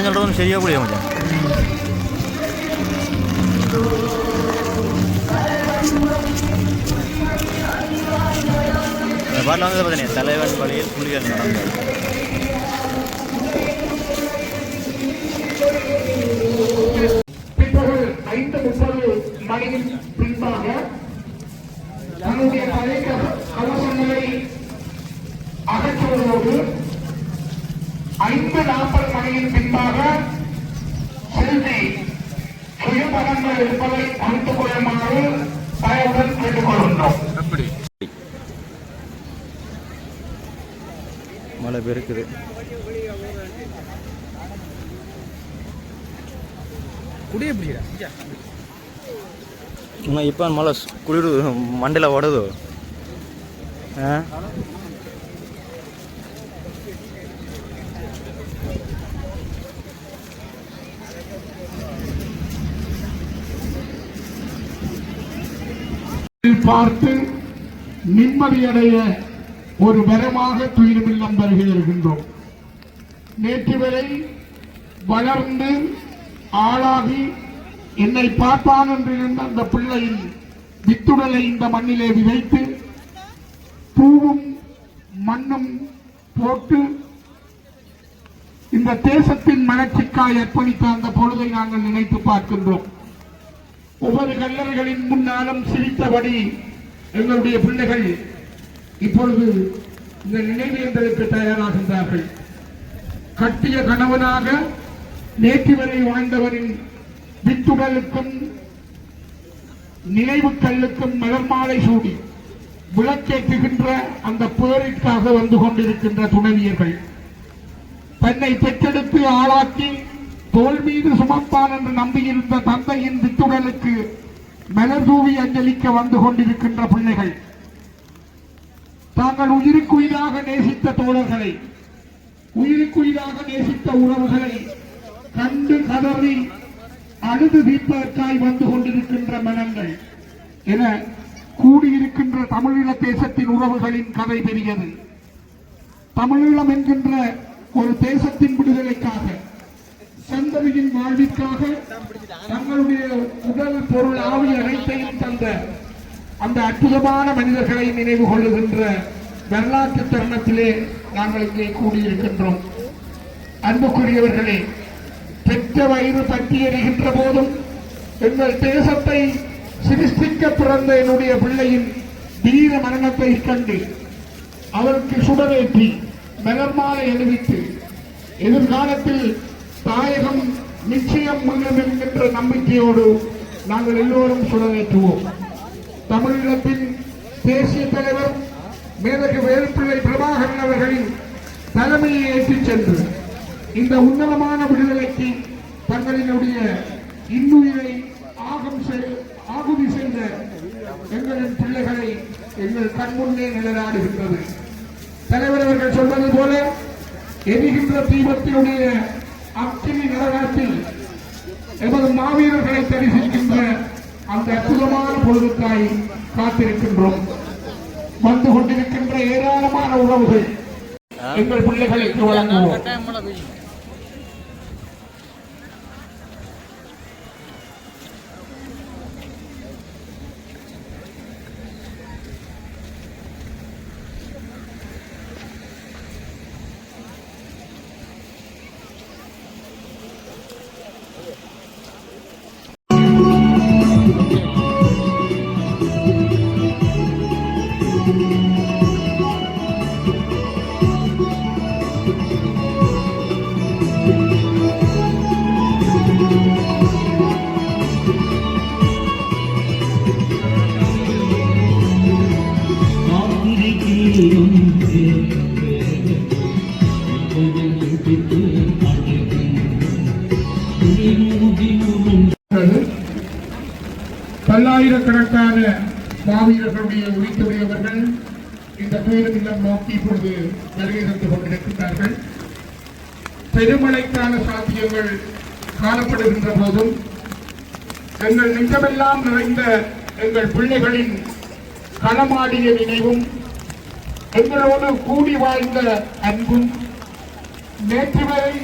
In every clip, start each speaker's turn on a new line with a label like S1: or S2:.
S1: நான் சொல்கிறதும் சரியாக புரியுது மச்சான் பாட்டில் வந்து பார்த்தீங்கன்னா தலைவன் வழியில் புலிகள்
S2: நடந்தது ஐந்து முப்பது மணியின் பின்பாக தன்னுடைய பழைய கவசங்களை அகற்றுவதோடு ஐந்து நாற்பது மணியின் பின்பாக செல்வி சுயபலங்கள் இருப்பதை அறிந்து கொள்ளுமாறு தயவுடன் கேட்டுக்கொள்கின்றோம்
S1: மழை பெருக்குது.
S3: குடிய பிடிக்கிறா?
S1: இப்போ மழை குளிர் மண்டையில் ஓடுது. ஆ?
S2: பார்த்து நிம்மதியடைய ஒரு வரமாக துயிலுமில்லம் வருகின்றோம் நேற்று வரை வளர்ந்து ஆளாகி என்னை பார்ப்பான் என்று இருந்த அந்த பிள்ளையின் வித்துடலை இந்த மண்ணிலே விதைத்து பூவும் மண்ணும் போட்டு இந்த தேசத்தின் மலர்ச்சிக்காய் அர்ப்பணித்த அந்த பொழுதை நாங்கள் நினைத்து பார்க்கின்றோம். ஒவ்வொரு கல்லறைகளின் முன்னாலும் சிரித்தபடி எங்களுடைய பிள்ளைகள் இப்பொழுது இந்த நினைவேந்தலுக்கு தயாராகின்றார்கள். கட்டிய கணவனாக நேற்று வரை வாழ்ந்தவரின் வித்துடலுக்கும் நினைவு கல்லுக்கும் மலர் மாலை சூடி விளக்கேற்றுகின்ற அந்த பேரிற்காக வந்து கொண்டிருக்கின்ற துணைவியர்கள் தன்னை பெற்றெடுத்து ஆளாக்கி தோல் மீது சுமப்பான் என்று நம்பியிருந்த தந்தையின் வித்துடலுக்கு மலர் தூவி அஞ்சலிக்க வந்து கொண்டிருக்கின்ற பிள்ளைகள். தாங்கள் உயிருக்குயிராக நேசித்த தோழர்களை உயிருக்குயிராக நேசித்த உறவுகளை கண்டு கதறி அழுது தீர்ப்பதற்காய் வந்து கொண்டிருக்கின்ற மனங்கள் என கூடியிருக்கின்ற தமிழீழ தேசத்தின் உறவுகளின் கதை பெரியது. தமிழீழம் என்கின்ற ஒரு தேசத்தின் விடுதலைக்காக சந்ததியின் வாழ்விற்காக தங்களுடைய உடல் பொருள் ஆவி அனைத்தையும் தந்த அந்த அற்புதமான மனிதர்களை நினைவு கொள்ளுகின்ற வரலாற்று தருணத்திலே நாங்கள் இங்கே கூடியிருக்கின்றோம். அன்புக்குரியவர்களே பெற்ற வயிறு பற்றி எறிகின்ற போதும் எங்கள் தேசத்தை சிருஷ்டிக்க பிறந்த என்னுடைய பிள்ளையின் தீர மரணத்தை கண்டு அவருக்கு சுடரேற்றி மலர்மாலை அணிவித்து எதிர்காலத்தில் தாயகம் நிச்சயம் முன்னும் என்கின்ற நம்பிக்கையோடு நாங்கள் எல்லோரும் சுடரேற்றுவோம் தமிழீழத்தின் தேசிய தலைவர் மேதகு வேலுப்பிள்ளை பிரபாகரன் அவர்களின் தலைமையை ஏற்றிச் சென்று இந்த உன்னதமான விடுதலைக்கு தங்களினுடைய இன்னுயிரை ஆகம் ஆகுதி செய்த எங்களின் பிள்ளைகளை எங்கள் கண்முன்னே நிழலாடுகின்றது. தலைவர் அவர்கள் சொல்வது போல எரிகின்ற தீபத்தினுடைய அக்னி நரகத்தில் எமது மாவீரர்களை தரிசிக்கின்ற அந்த அற்புதமான பொழுதுக்காய் காத்திருக்கின்றோம். வந்து கொண்டிருக்கின்ற ஏராளமான உறவுகள் எங்கள் பிள்ளைகளுக்கு வழங்குவோம். பல்லாயிரக்கணக்கான மாவீரர்களுடைய உரித்துடையவர்கள் இந்த பேரும் இல்லம் நோக்கி இப்பொழுது வருகை தந்து கொண்டிருக்கின்றார்கள். பெருமழைக்கான சாத்தியங்கள் காணப்படுகின்ற போதும் எங்கள் நெஞ்சமெல்லாம் நிறைந்த எங்கள் பிள்ளைகளின் களமாடிய நினைவும் எங்களோடு கூடி வாழ்ந்த அன்பும் நேற்று வரை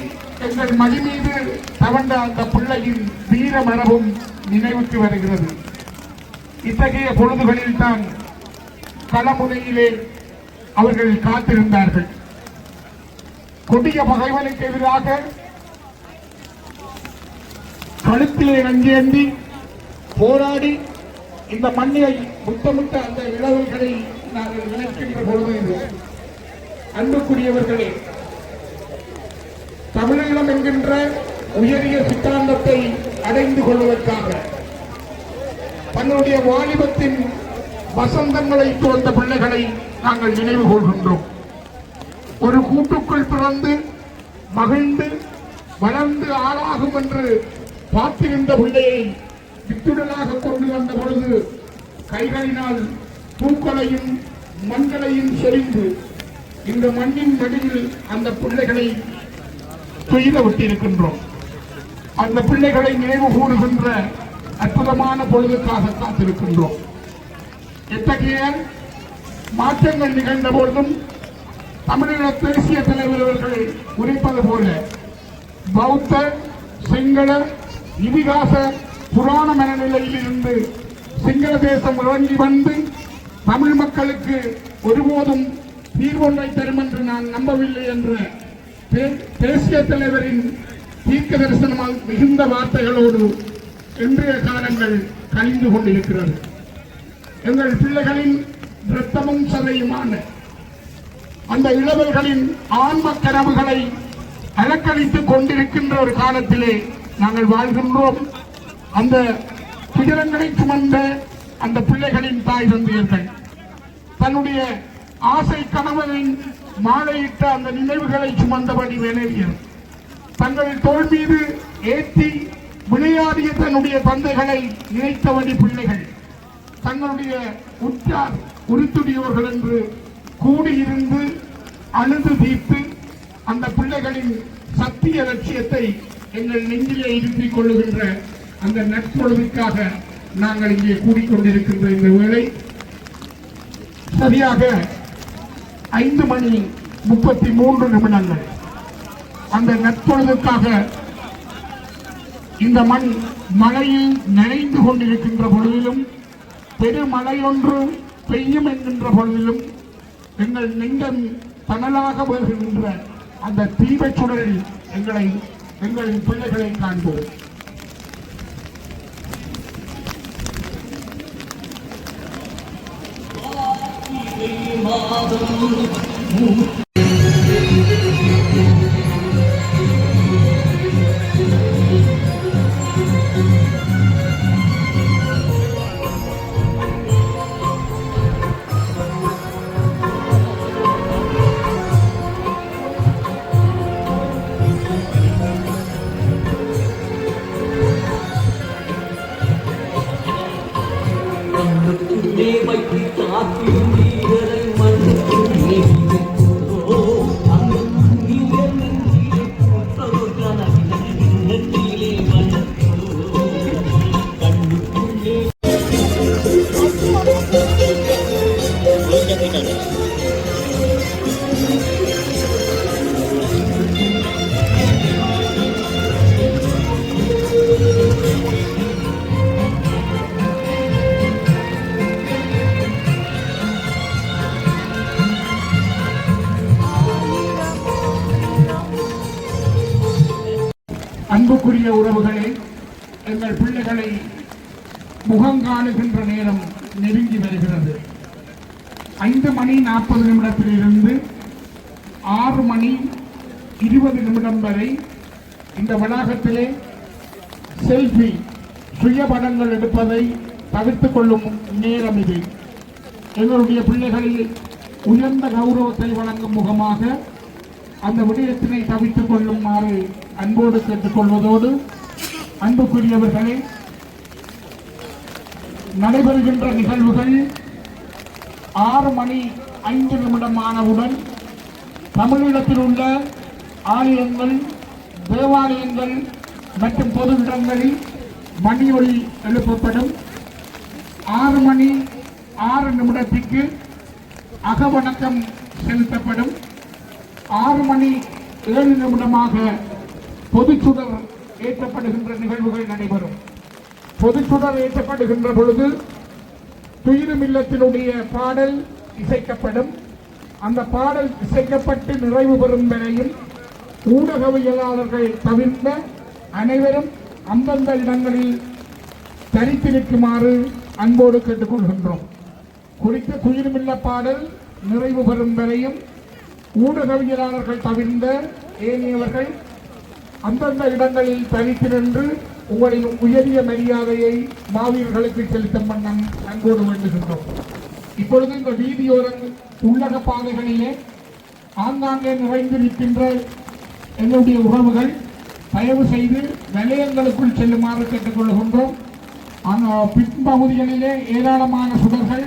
S2: எங்கள் மடி மீது தவண்ட அந்த பிள்ளையின் வீர மரபும் நினைவுக்கு வருகிறது. இத்தகைய பொழுதுகளில் தான் களமுனையிலே அவர்கள் காத்திருந்தார்கள். கொடிய பகைவனுக்கு எதிராக கழுத்திலே நஞ்சேந்தி போராடி இந்த மண்ணியை முத்தமிட்ட அந்த இளவல்களை நாங்கள் நினைக்கின்ற பொழுது அன்புக்குரியவர்களே தமிழீழம் என்கின்ற உயரிய சித்தாந்தத்தை அடைந்து கொள்வதற்காக தன்னுடைய வாலிபத்தின் வசந்தங்களை துவந்த பிள்ளைகளை நாங்கள் நினைவு கொள்கின்றோம். ஒரு கூட்டுக்குள் பிறந்து மகிழ்ந்து வளர்ந்து ஆளாகும் என்று பார்த்திருந்த பிள்ளையை வித்துடலாக கொண்டு வந்த பொழுது கைகளினால் பூக்களையும் மண்களையும் செறிந்து இந்த மண்ணின் நடுவில் அந்த பிள்ளைகளை துயில விட்டிருக்கின்றோம். அந்த பிள்ளைகளை நினைவு கூறுகின்ற அற்புதமான பொழுதுக்காக காத்திருக்கின்றோம். எத்தகைய மாற்றங்கள் நிகழ்ந்த போதும் தமிழக தேசிய தலைவர் அவர்கள் உரைப்பது போல பௌத்த சிங்கள இதிகாச புராண மனநிலையில் இருந்து சிங்கள தேசம் இறங்கி வந்து தமிழ் மக்களுக்கு ஒருபோதும் தீர்வொன்றை தரும் என்று நான் நம்பவில்லை என்ற தேசிய தலைவரின் தீர்க்க தரிசனமாக மிகுந்த வார்த்தைகளோடு இன்றைய காலங்கள் கழிந்து கொண்டிருக்கிறது. எங்கள் பிள்ளைகளின் இரத்தமும் சதையுமான அந்த இளவல்களின் ஆன்ம கனவுகளை அலக்கழித்துக் கொண்டிருக்கின்ற ஒரு காலத்திலே நாங்கள் வாழ்கின்றோம். அந்த துயரங்களை சுமந்த அந்த பிள்ளைகளின் தாய் தந்தையர்கள் தன்னுடைய ஆசை கணவனின் மாலையிட்ட அந்த நினைவுகளை சுமந்தபடி வேலையர் தங்கள் தோல் மீது ஏற்றி விளையாடிய தன்னுடைய தந்தைகளை நினைத்தபடி பிள்ளைகள் தங்களுடைய உற்றார் உறுத்துடையவர்கள் என்று கூடியிருந்து அழுது தீர்த்து அந்த பிள்ளைகளின் சத்திய லட்சியத்தை எங்கள் நெஞ்சிலே இருத்திக் கொள்ளுகின்ற அந்த நட்பொழுதுக்காக நாங்கள் இங்கே கூடிக்கொண்டிருக்கின்ற இந்த வேளை. சரியாக ஐந்து மணி முப்பத்தி மூன்று நிமிடங்கள். அந்த நற்பொழுதுக்காக இந்த மண் மழையில் நனைந்து கொண்டிருக்கின்ற பொழுதிலும் பெருமழையொன்று பெய்யும் என்கின்ற பொழுதிலும் எங்கள் நெஞ்சம் தணலாக வருகின்ற அந்த தீபச் சுடரில் எங்களை எங்களின் பிள்ளைகளை காண்போம். Anladım. எங்கள் பிள்ளைகளை முகம் காணுகின்ற நேரம் நெருங்கி வருகிறது. ஐந்து மணி நாற்பது நிமிடத்திலிருந்து ஆறு மணி இருபது நிமிடம் வரை இந்த வளாகத்திலே செல்ஃபி சுய படங்கள் எடுப்பதை தவிர்த்துக் கொள்ளும் நேரம் இது. எங்களுடைய பிள்ளைகளில் உயர்ந்த கௌரவத்தை வழங்கும் முகமாக அந்த விடயத்தினை தவித்துக் கொள்ளுமாறு அன்போடு கேட்டுக்கொள்வதோடு அன்புக்குரியவர்களே நடைபெறுகின்ற நிகழ்வுகள் ஆறு மணி ஐந்து நிமிடம் ஆனவுடன் தமிழீழத்தில் உள்ள ஆலயங்கள் தேவாலயங்கள் மற்றும் பொது இடங்களில் மணி ஒளி எழுப்பப்படும். ஆறு மணி ஆறு நிமிடத்திற்கு அகவணக்கம் செலுத்தப்படும். ஆறு மணி ஏழு நிமிடமாக பொதுச்சுடர் ஏற்றப்படுகின்ற நிகழ்வுகள் நடைபெறும். பொதுச்சுடர் ஏற்றப்படுகின்ற பொழுது துயிரும் இல்லத்தினுடைய பாடல் இசைக்கப்படும். அந்த பாடல் இசைக்கப்பட்டு நிறைவு பெறும் வரையில் ஊடகவியலாளர்கள் தவிர்ந்த அனைவரும் அந்தந்த இடங்களில் தனித்திருக்குமாறு அன்போடு கேட்டுக்கொள்கின்றோம். குறித்த துயிலுமில்ல பாடல் நிறைவு பெறும் வரையும் ஊடகவியலாளர்கள் தவிர்ந்த ஏனையவர்கள் அந்தந்த இடங்களில் தனித்து நின்று உங்களின் உயரிய மரியாதையை மாவீரர்களுக்கு செலுத்தும் வண்ணம் அன்போடு வேண்டுகின்றோம். இப்பொழுது இந்த வீதியோரம் உள்ளக பாதைகளிலே ஆங்காங்கே நிறைந்து நிற்கின்ற உறவுகள் தயவு செய்து நிலையங்களுக்குள் செல்லுமாறு கேட்டுக்கொள்கின்றோம். அந்த பின்பகுதிகளிலே ஏராளமான சுடர்கள்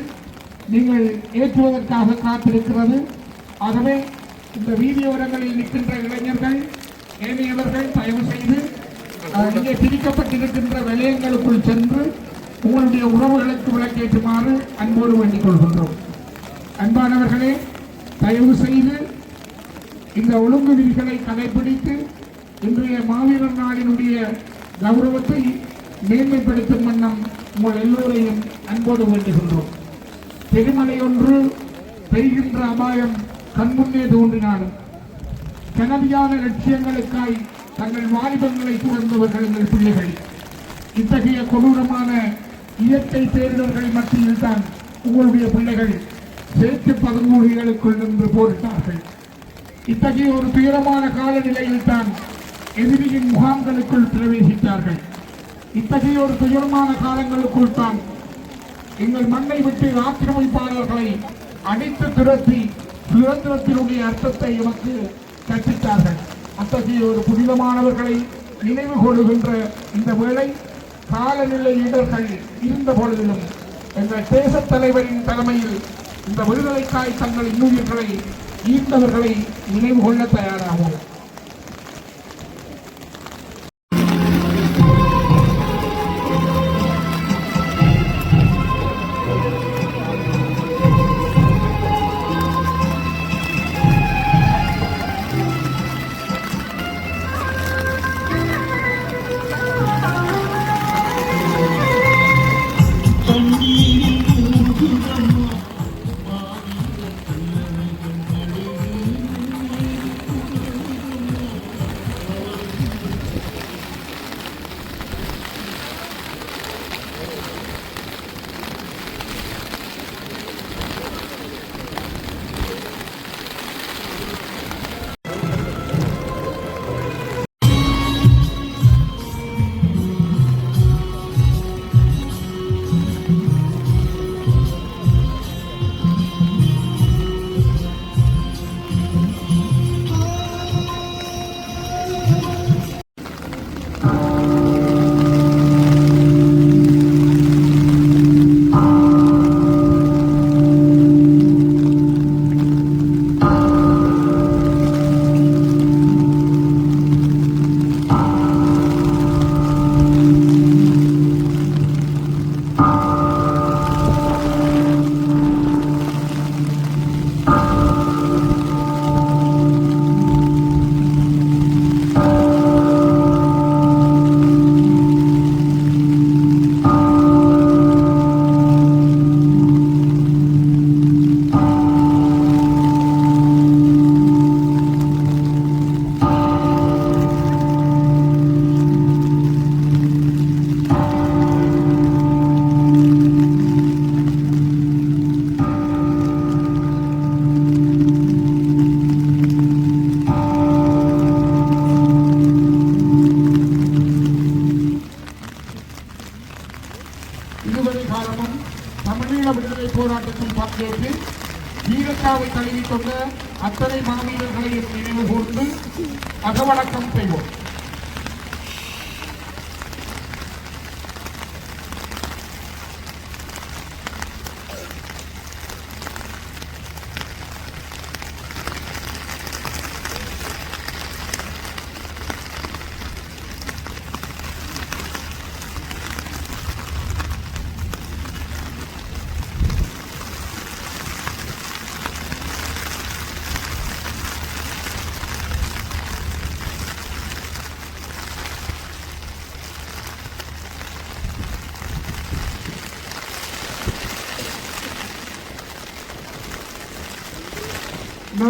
S2: நீங்கள் ஏற்றுவதற்காக காத்திருக்கிறது. ஆகவே இந்த வீதியோரங்களில் நிற்கின்ற இளைஞர்கள் ஏனையவர்கள் தயவு செய்து இங்கே பிரிக்கப்பட்டிருக்கின்ற வலயங்களுக்குள் சென்று உங்களுடைய உறவுகளுக்கு விளக்கேற்றுமாறு அன்போடு வேண்டிக் கொள்கின்றோம். அன்பானவர்களே தயவு செய்து இந்த ஒழுங்கு விதிகளை கடைபிடித்து இன்றைய மாவீரர் நாளினுடைய கௌரவத்தை மேன்மைப்படுத்தும் வண்ணம் உங்கள் எல்லோரையும் அன்போடு வேண்டுகின்றோம். பெருமலை ஒன்று பெய்கின்ற அபாயம் கண்முன்னே தோன்றினாலும் கனவியான லட்சியங்களுக்காய் தங்கள் வாலிபங்களை துறந்தவர்கள் எங்கள் பிள்ளைகள். இத்தகைய கொடூரமான இயற்கை பேரிடர்கள் மத்தியில் தான் உங்களுடைய பிள்ளைகள் சேர்த்து பதுங்கூழிகளுக்குள் நின்று போரிட்டார்கள். இத்தகைய ஒரு துயரமான காலநிலையில் தான் எதிரியின் முகாம்களுக்குள் பிரவேசித்தார்கள். இத்தகைய ஒரு துயரமான காலங்களுக்குள் தான் எங்கள் மண்ணை விட்டு ஆக்கிரமிப்பாளர்களை அடித்து துரத்தி சுதந்திரத்தினுடைய அர்த்தத்தை எமக்கு கற்பித்தார்கள். அத்தகைய ஒரு புனிதமானவர்களை நினைவு கொள்ளுகின்ற இந்த வேளை காலநிலை இடர்கள் இருந்த பொழுதிலும் எங்கள் தேச தலைவரின் தலைமையில் இந்த விடுதலைக்காய் தங்கள் இன்னுயிர்களை ஈர்ந்தவர்களை நினைவு கொள்ள தயாராகும் வீரத்தாவை தழுவி கொண்ட அத்தனை மாவீரர்களையும் நினைவு கூர்ந்து அகவணக்கம் செய்வோம்.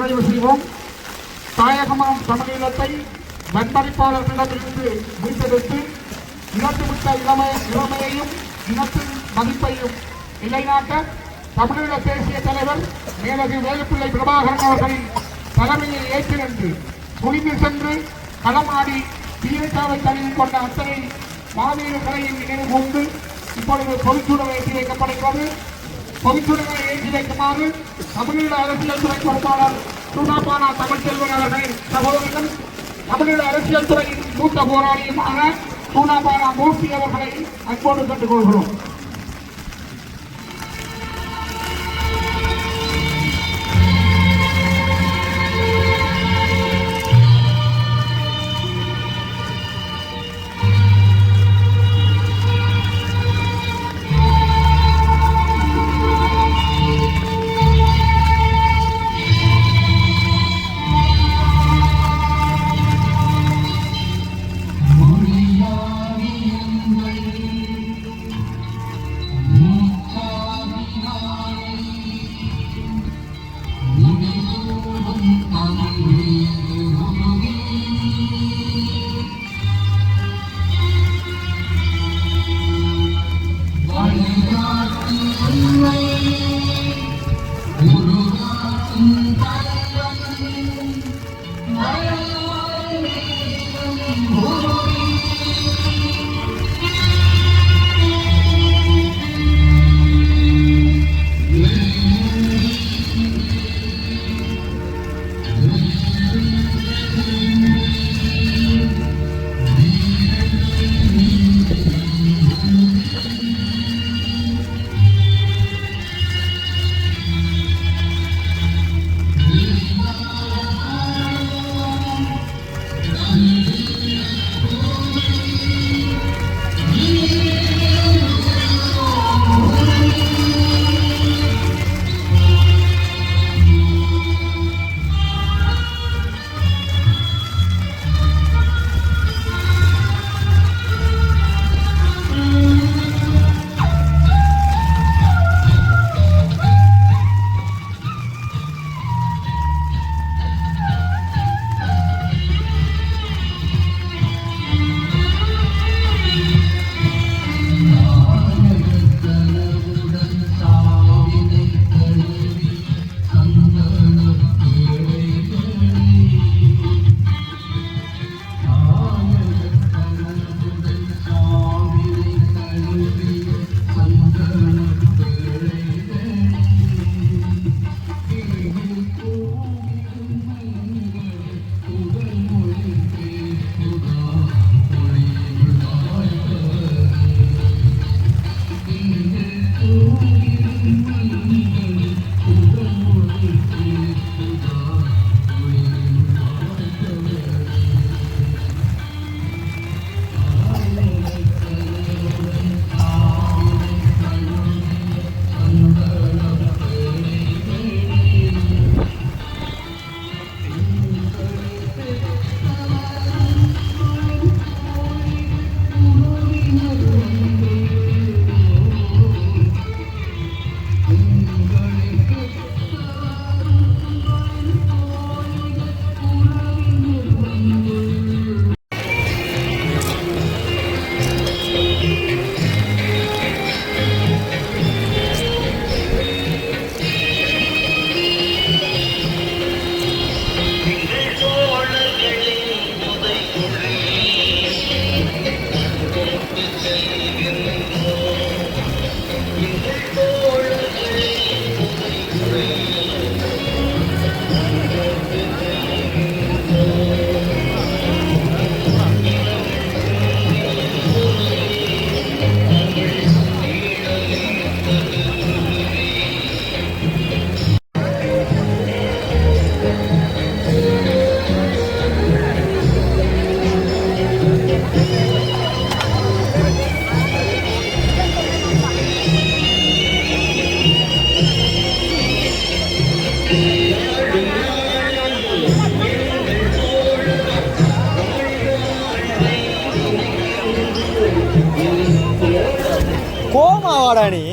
S4: நிறைவு செய்வோம். தாயகமாம் தமிழீழத்தை வன்பறிப்பாளர்களிடமிருந்து மீட்டெடுத்து இனத்துமிக்க இளமை இளமையையும் இனத்தின் மதிப்பையும் நிலைநாட்ட தமிழீழ தேசிய தலைவர் மேலகு வேலுப்பிள்ளை பிரபாகரன் அவர்களின் தலைமையை ஏற்று நின்று துணிந்து சென்று களமாடி தீரச்சாவை தழுவி கொண்ட அத்தனை மாவீரர்களையும் நினைவு கூர்ந்து இப்பொழுது பொதுச்சூழலை ஏற்றி வைக்கப்படுகிறது. பொதுச்சுடங்களை ஏற்றி வைக்குமாறு தமிழீழ அரசியல் துறை பொறுப்பாளர் சூனாபானா தமிழ்ச்செல்வன் அவர்களின் சகோதரர்கள் தமிழீழ அரசியல் துறையின் மூத்த போராளியுமான சூனாபானா மூர்த்தி அவர்களை அன்போடு கேட்டுக்கொள்கிறோம்.
S1: கோமாவாடா நீ